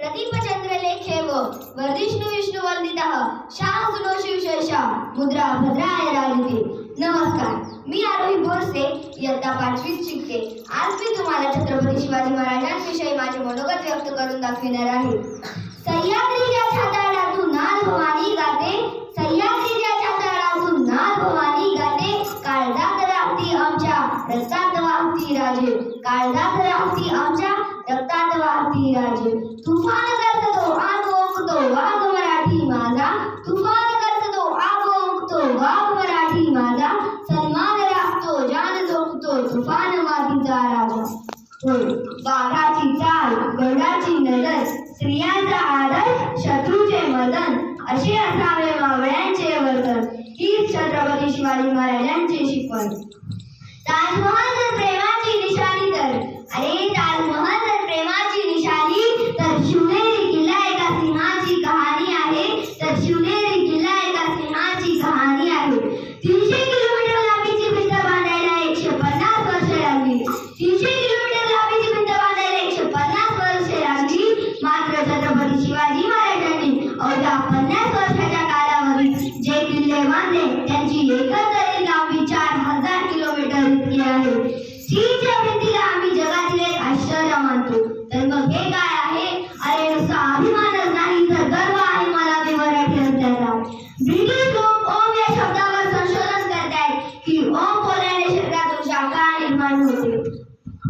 प्रदीपचंद्र लेखे व वर्धिष्णू शाह सुनो शिवशेषा मुद्रा भद्राय राजते। नमस्कार मी आरोही बोरसे इयत्ता पाचवीत शिकते। आज मी तुम्हाला छत्रपती शिवाजी महाराजांविषयी माझे मनोगत व्यक्त करून दाखविणार आहे। सह्याद्रीच्या छाताडातून नाल भवानी गाते सह्याद्रीच्या छाताडातून नाल भवानी गाते काळजात राहती आमच्या रक्तात वाहती राजे। काळजात राहती आमच्या रक्तात वाहती राजे। वाघाची चाल गडाची नरस स्त्रियांचा आदर शत्रूचे मदन असे असावे मावळ्यांचे वर्तन हीच छत्रपती शिवाजी महाराजांची शिकवण. ताजमहाल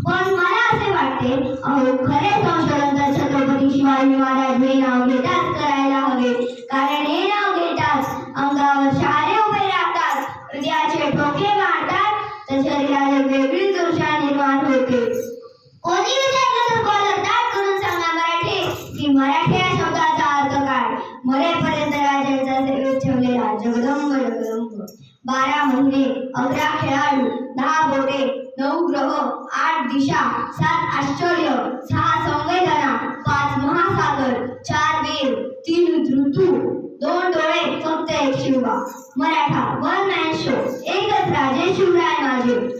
पण मला असे वाटते अहो खरे संशोधन तर छत्रपती शिवाजी महाराज हे नाव घेताच करायला हवे. कारण हे नाव घेताच अंगावर शहारे उभे राहतात. हृदयाचे ठोके मारतात. तर शरीराला वेगळीच ऊर्जा निर्माण होते. कोणी विचारलं तर कॉलर ताट करून सांगा मराठे. की मराठी या शब्दाचा अर्थ काय? मरेपर्यंत राजांचा सेवेत ठेवलेला जगदंब जगदंब. बारा महिने अकरा खेळाडू दहा बोटे नऊ ग्रह आठ दिशा सात आश्चर्य सहा संवेदना पाच महासागर चार वेद तीन ऋतू दोन डोळे फक्त एक Shivba. Maratha one man show. एकच राजे शिवराय माझे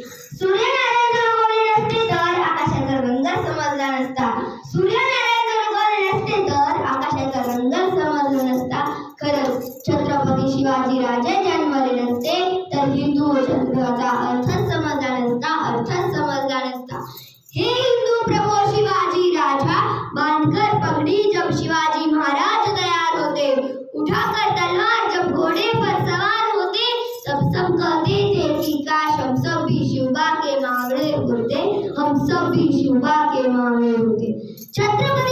शिवबा के मांगड़े होते हम सब भी शिवबा के मांगड़े होते। छत्रपति